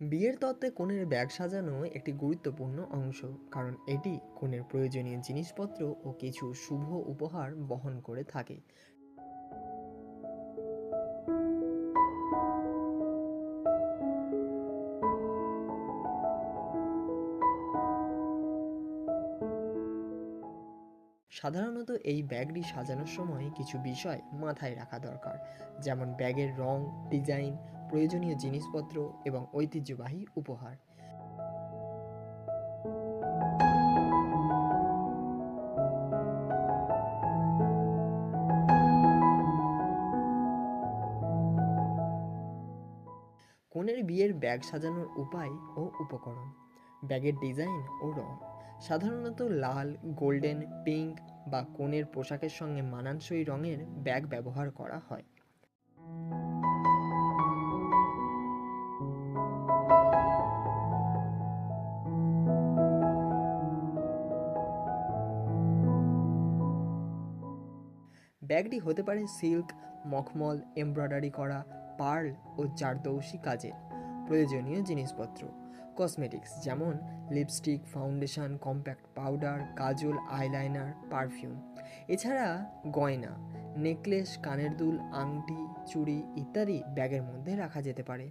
বিয়ের তত্ত্বে কনের ব্যাগ সাজানো একটি গুরুত্বপূর্ণ অংশ, কারণ এটি কনের প্রয়োজনীয় জিনিসপত্র ও কিছু শুভ উপহার বহন করে থাকে। সাধারণত এই ব্যাগটি সাজানোর সময় কিছু বিষয় মাথায় রাখা দরকার, যেমন ব্যাগের রং, ডিজাইন প্রয়োজনীয় জিনিসপত্র এবং ঐতিহ্যবাহী উপহার। কনের বিয়ের ব্যাগ সাজানোর উপায় ও উপকরণ, ব্যাগের ডিজাইন ও রং, সাধারণত লাল, গোল্ডেন, পিঙ্ক বা কনের পোশাকের সঙ্গে মানানসই রঙের ব্যাগ ব্যবহার করা হয়। ব্যাগটি হতে পারে সিল্ক, মখমল, এমব্রয়ডারি করা, পার্ল ও জারদৌসি কাজের প্রয়োজনীয় জিনিসপত্র। কসমেটিক্স যেমন lipstick, foundation, compact powder, kajal, eyeliner, perfume. এছাড়া গয়না, নেকলেস, কানের দুল, আংটি, চুড়ি ইত্যাদি ব্যাগের মধ্যে রাখা যেতে পারে।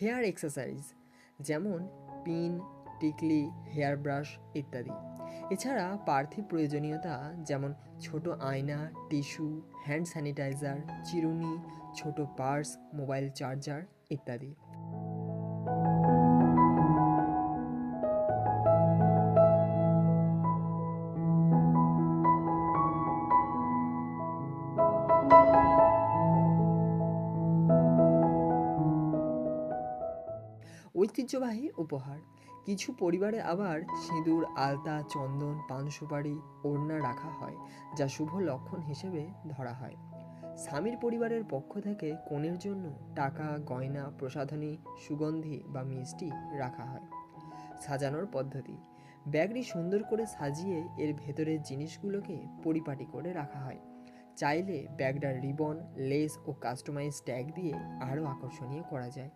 হেয়ার এক্সারসাইজ, যেমন পিন, টিকলি, হেয়ার ব্রাশ ইত্যাদি। এছাড়া পার্থিব প্রয়োজনীয়তা যেমন ছোট আয়না, টিস্যু, হ্যান্ড স্যানিটাইজার, চিরুনি, ছোট পার্স, মোবাইল চার্জার ইত্যাদি। ঐতিহ্যবাহী উপহার। কিছু পরিবারে আবার সিঁদুর, আলতা, চন্দন পান সুপারি ওড়না রাখা হয়, যা শুভ লক্ষণ হিসেবে ধরা হয়। স্বামীর পরিবারের পক্ষ থেকে কনের জন্য টাকা, গয়না, প্রসাধনী, সুগন্ধি বা মিষ্টি রাখা হয়। সাজানোর পদ্ধতি। ব্যাগটি সুন্দর করে সাজিয়ে এর ভেতরের জিনিসগুলোকে পরিপাটি করে রাখা হয়। চাইলে ব্যাগটার রিবন, লেস ও কাস্টমাইজ ট্যাগ দিয়ে আরও আকর্ষণীয় করা যায়।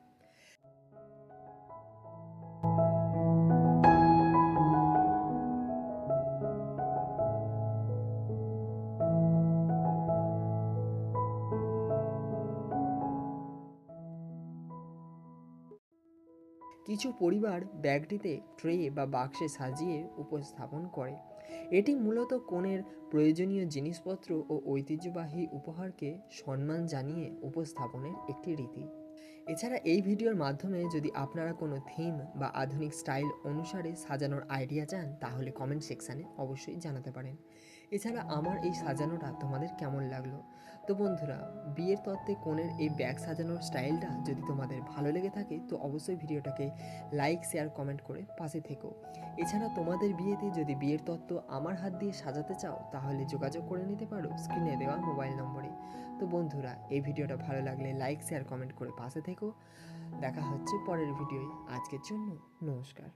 কিছু পরিবার ব্যাগটিতে ট্রে বা বাক্সে সাজিয়ে উপস্থাপন করে। এটি মূলত কনের প্রয়োজনীয় জিনিসপত্র ও ঐতিহ্যবাহী উপহারকে সম্মান জানিয়ে উপস্থাপনের একটি রীতি। এছাড়া এই ভিডিওর মাধ্যমে যদি আপনারা কোনো থিম বা আধুনিক স্টাইল অনুসারে সাজানোর আইডিয়া চান, তাহলে কমেন্ট সেকশানে অবশ্যই জানাতে পারেন। এছাড়া আমার এই সাজানোটা তোমাদের কেমন লাগল? তো বন্ধুরা, বিয়ের তত্ত্বে কোণের এই ব্যাগ সাজানোর স্টাইলটা যদি তোমাদের ভালো লেগে থাকে, তো অবশ্যই ভিডিওটাকে লাইক, শেয়ার, কমেন্ট করে পাশে থেকো। এছাড়া তোমাদের বিয়েতে যদি বিয়ের তত্ত্ব আমার হাত দিয়ে সাজাতে চাও, তাহলে যোগাযোগ করে নিতে পারো স্ক্রিনে দেওয়া মোবাইল নম্বরে। তো বন্ধুরা, এই ভিডিওটা ভালো লাগলে লাইক, শেয়ার, কমেন্ট করে পাশে থেকো। দেখা হচ্ছে পরের ভিডিওয়। আজকের জন্য নমস্কার।